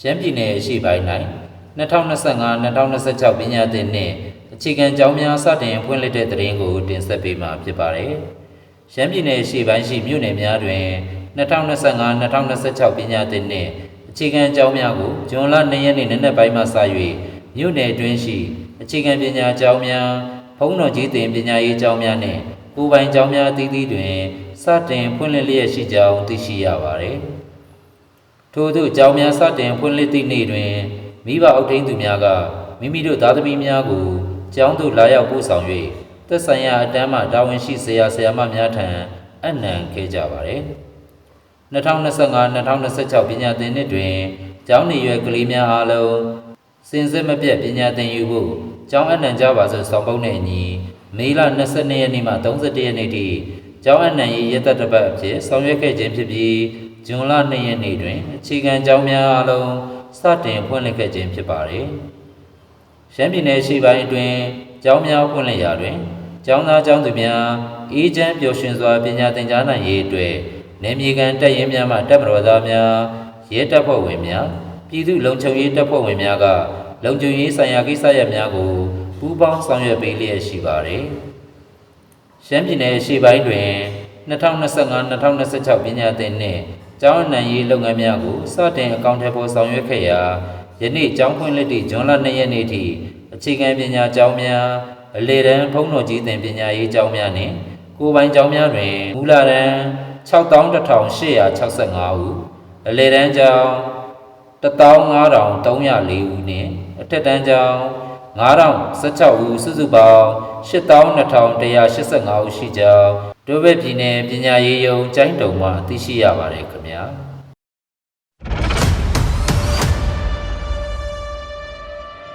ရှမ်းပြည်နယ်အရှေ့ပိုင်း၌2025-2026ပညာသင်နှင့်အခြေခံကျောင်းများစတင်ဖွင့်လှစ်တဲ့သတင်းကိုတင်ဆက်ပေးမှာဖြစ်ပါတယ်။ရှမ်းပြည်နယ်အရှေ့ပိုင်းရှိမြို့နယ်များတွင်2025-2026ပညာသင်နှင့်အခြေခံကျောင်းများကိုဇွန်လ2ရက်နေ့နံနက်ပိုင်းမှစ၍မြို့နယ်တွင်းရှိအခြေခံပညာကျောင်းများဘုံတော်ကြီးတင်ပညာရေးကျောင်းများနှင့်ကိုယ်ပိုင်ကျောင်းများအသီးသီးတွင်စတင်ဖွင့်လှစ်လျက်ရှိကြောင်းသိရှိရပါသည်။ ထို့သို့ကျောင်းများစတင်ဖွင့်လှစ်သည့်နေ့တွင်မိဘအုပ်ထိန်းသူများကမိမိတို့သားသမီးများကိုကျောင်းသို့လာရောက်ပို့ဆောင်၍သက်ဆိုင်ရာအတန်းမှတာဝန်ရှိဆရာဆရာမများထံအနံခဲ့ကြပါသည်2025-2026ပညာသင်နှစ်တွင်ကျောင်းနေရွယ်ကလေးများအားလုံးစင်စစ်မပြတ်ပညာသင်ယူဖို့ကျောင်းအနံကြပါစို့ဆောင်ပုဒ်နှင့်အညီမေလ22ရက်နေ့မှ31ရက်နေ့ထိကျောင်းအနံရေးရက်သက်တစ်ပတ်အဖြစ်ဆောင်ရွက်ခဲ့ခြင်းဖြစ်ပြီး ဇွန်လ2ရက်နေ့တွင်အခြေခံကျောင်းများအလုံးစတင်ဖွင့်လှစ်ခဲ့ခြင်းဖြစ်ပါတယ်။ရှမ်းပြည်နယ်ရှေ့ပိုင်းအတွင်းကျောင်းများဖွင့်လှစ်ရာတွင်ကျောင်းသားကျောင်းသူများအေးချမ်းပျော်ရွှင်စွာပညာသင်ကြားနိုင်ရေးအတွက်နေမြေကန်တက်ရင်များမှတပ်မတော်သားများရဲတပ်ဖွဲ့ဝင်များပြည်သူ့လုံခြုံရေးတပ်ဖွဲ့ဝင်များကလုံခြုံရေးဆိုင်ရာကိစ္စရပ်များကိုပူးပေါင်းဆောင်ရွက်ပေးလျက်ရှိပါတယ်။ရှမ်းပြည်နယ်အရှေ့ပိုင်းတွင်2025-2026ပညာသင်နှင့် ကျောင်းအနှံရေးလုပ်ငန်းများကိုစတင်အကောင့်ထဲပေါ်ဆောင်ရွက်ခဲ့ရာယနေ့ကျောင်းဖွင့်လှစ်သည့်ဇွန်လ2ရက်နေ့ထိအခြေခံပညာကျောင်းများအလေတန်းဘုံတော်ကြီးသင်ပညာရေးကျောင်းများနှင့်ကိုယ်ပိုင်ကျောင်းများတွင်မူလတန်း61,865ဦးအလေတန်းကျောင်း15,304ဦးနှင့်အထက်တန်းကျောင်း9016ဦးစုစုပေါင်း82,185ဦးရှိကြောင်း ဒိုဘဲပြည်နယ်ပညာရေးယုံကျိုင်းတုံမှသိရှိရပါတယ်ခင်ဗျာ။